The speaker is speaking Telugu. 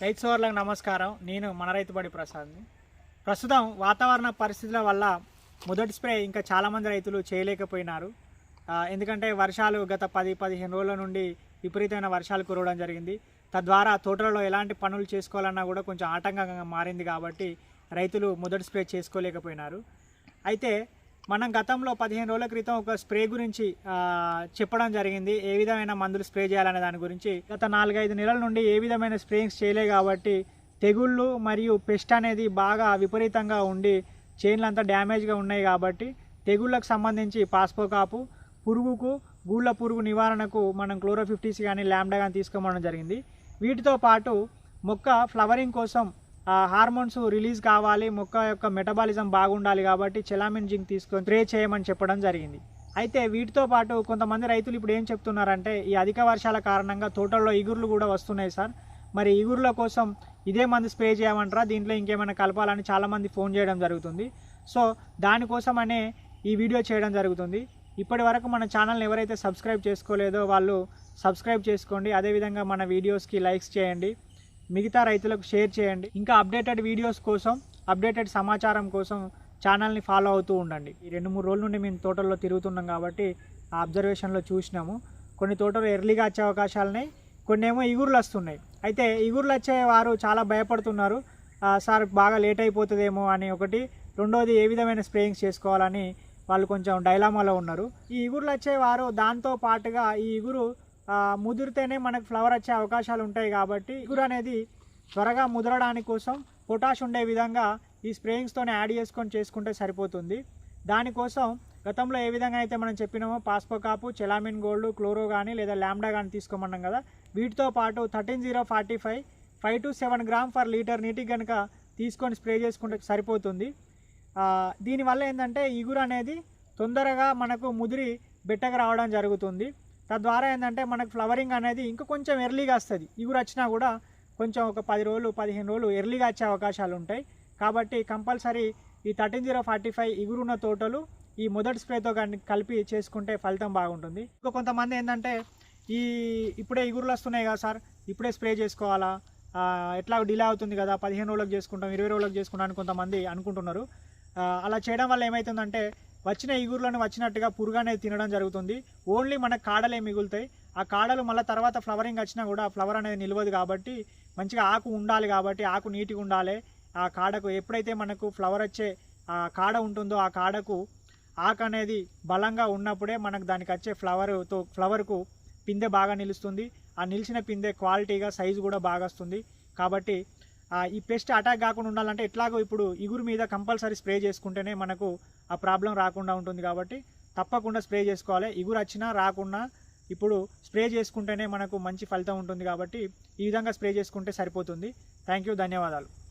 రైతు సోదరులకు నమస్కారం. నేను మన రైతుబడి ప్రసాద్ని ప్రస్తుతం వాతావరణ పరిస్థితుల వల్ల మొదటి స్ప్రే ఇంకా చాలామంది రైతులు చేయలేకపోయినారు. ఎందుకంటే వర్షాలు గత పది పదిహేను రోజుల నుండి విపరీతమైన వర్షాలు కురవడం జరిగింది. తద్వారా తోటలలో ఎలాంటి పనులు చేసుకోవాలన్నా కూడా కొంచెం ఆటంకంగా మారింది కాబట్టి రైతులు మొదటి స్ప్రే చేసుకోలేకపోయినారు. అయితే మనం గతంలో పదిహేను రోజుల క్రితం ఒక స్ప్రే గురించి చెప్పడం జరిగింది. ఏ విధమైన మందులు స్ప్రే చేయాలనే దాని గురించి. గత నాలుగైదు నెలల నుండి ఏ విధమైన స్ప్రేయింగ్స్ చేయలే కాబట్టి తెగుళ్ళు మరియు పెస్ట్ అనేది బాగా విపరీతంగా ఉండి చేన్లు అంతా డ్యామేజ్గా ఉన్నాయి కాబట్టి తెగుళ్ళకు సంబంధించి పాస్పో కాపు పురుగుకు గూళ్ళ పురుగు నివారణకు మనం క్లోరో ఫిఫ్టీస్ కానీ ల్యాండా కానీ తీసుకోమడం జరిగింది. వీటితో పాటు మొక్క ఫ్లవరింగ్ కోసం హార్మోన్స్ రిలీజ్ కావాలి మొక్క యొక్క మెటబాలిజం బాగుండాలి కాబట్టి చెలామిన్ జింక్ తీసుకొని స్ప్రే చేయమని చెప్పడం జరిగింది. అయితే వీటితో పాటు కొంతమంది రైతులు ఇప్పుడు ఏం చెప్తున్నారంటే ఈ అధిక వర్షాల కారణంగా తోటల్లో ఇగుర్లు కూడా వస్తున్నాయి సార్. మరి ఇగుర్ల కోసం ఇదే మంది స్ప్రే చేయమంటారా? దీంట్లో ఇంకేమైనా కలపాలని చాలామంది ఫోన్ చేయడం జరుగుతుంది. సో దానికోసం అనే ఈ వీడియో చేయడం జరుగుతుంది. ఇప్పటి వరకు మన ఛానల్ని ఎవరైతే సబ్స్క్రైబ్ చేసుకోలేదో వాళ్ళు సబ్స్క్రైబ్ చేసుకోండి. అదేవిధంగా మన వీడియోస్కి లైక్స్ చేయండి. మిగతా రైతులకు షేర్ చేయండి. ఇంకా అప్డేటెడ్ వీడియోస్ కోసం అప్డేటెడ్ సమాచారం కోసం ఛానల్ని ఫాలో అవుతూ ఉండండి. ఈ రెండు మూడు రోజుల నుండి మేము తోటల్లో తిరుగుతున్నాం కాబట్టి ఆ అబ్జర్వేషన్లో చూసినాము. కొన్ని తోటలు ఎర్లీగా వచ్చే అవకాశాలున్నాయి కొన్ని ఏమో ఇగురులు వస్తున్నాయి. అయితే ఇగురులు వచ్చే వారు చాలా భయపడుతున్నారు. సార్ బాగా లేట్ అయిపోతుందేమో అని ఒకటి రెండోది ఏ విధమైన స్ప్రేయింగ్స్ చేసుకోవాలని వాళ్ళు కొంచెం డైలామాలో ఉన్నారు. ఈ వచ్చే వచ్చేవారు దాంతో పాటుగా ఈ ఇగురు ముదిరితేనే మనకు ఫ్లవర్ వచ్చే అవకాశాలు ఉంటాయి కాబట్టి ఇగురు అనేది త్వరగా ముదరడానికి కోసం పొటాష్ ఉండే విధంగా ఈ స్ప్రేయింగ్స్తోనే యాడ్ చేసుకొని చేసుకుంటే సరిపోతుంది. దానికోసం గతంలో ఏ విధంగా అయితే మనం చెప్పినామో పాస్పో కాపు చెలామిన్ గోల్డ్ క్లోరో కానీ లేదా ల్యాండా కానీ తీసుకోమన్నాం కదా. వీటితో పాటు thirteen zero forty five five two seven gram for litre నీటికి కనుక తీసుకొని స్ప్రే చేసుకుంటే సరిపోతుంది. దీనివల్ల ఏంటంటే ఇగురు అనేది తొందరగా మనకు ముదిరి బెట్టగా రావడం జరుగుతుంది. తద్వారా ఏంటంటే మనకు ఫ్లవరింగ్ అనేది ఇంకా కొంచెం ఎర్లీగా వస్తుంది. ఇగురు వచ్చినా కూడా కొంచెం ఒక పది రోజులు పదిహేను రోజులు ఎర్లీగా వచ్చే అవకాశాలు ఉంటాయి. కాబట్టి కంపల్సరీ ఈ థర్టీన్ జీరో ఫార్టీ ఫైవ్ ఇగురున్న తోటలు ఈ మొదటి స్ప్రేతో కానీ కలిపి చేసుకుంటే ఫలితం బాగుంటుంది. ఇంకా కొంతమంది ఏంటంటే ఈ ఇప్పుడే ఇగురులు వస్తున్నాయి కదా సార్ ఇప్పుడే స్ప్రే చేసుకోవాలా? ఎట్లా డిలే అవుతుంది కదా? పదిహేను రోజులకు చేసుకుంటాం ఇరవై రోజులకు చేసుకుంటాం అని కొంతమంది అనుకుంటున్నారు. అలా చేయడం వల్ల ఏమవుతుందంటే వచ్చిన ఈగురులను వచ్చినట్టుగా పురుగు అనేది తినడం జరుగుతుంది. ఓన్లీ మనకు కాడలే మిగులుతాయి. ఆ కాడలు మళ్ళీ తర్వాత ఫ్లవరింగ్ వచ్చినా కూడా ఫ్లవర్ అనేది నిలవదు కాబట్టి మంచిగా ఆకు ఉండాలి కాబట్టి ఆకు నీట్గా ఉండాలి. ఆ కాడకు ఎప్పుడైతే మనకు ఫ్లవర్ వచ్చే ఆ కాడ ఉంటుందో ఆ కాడకు ఆకు అనేది బలంగా ఉన్నప్పుడే మనకు దానికి వచ్చే ఫ్లవర్తో ఫ్లవర్కు పిందె బాగా నిలుస్తుంది. ఆ నిలిచిన పిందె క్వాలిటీగా సైజు కూడా బాగా వస్తుంది. కాబట్టి ఈ పెస్ట్ అటాక్ కాకుండా ఉండాలంటే ఎట్లాగో ఇప్పుడు ఇగురు మీద కంపల్సరీ స్ప్రే చేసుకుంటేనే మనకు ఆ ప్రాబ్లం రాకుండా ఉంటుంది కాబట్టి తప్పకుండా స్ప్రే చేసుకోవాలి. ఇగురు వచ్చినా రాకుండా ఇప్పుడు స్ప్రే చేసుకుంటేనే మనకు మంచి ఫలితం ఉంటుంది కాబట్టి ఈ విధంగా స్ప్రే చేసుకుంటే సరిపోతుంది. థ్యాంక్ యూ ధన్యవాదాలు.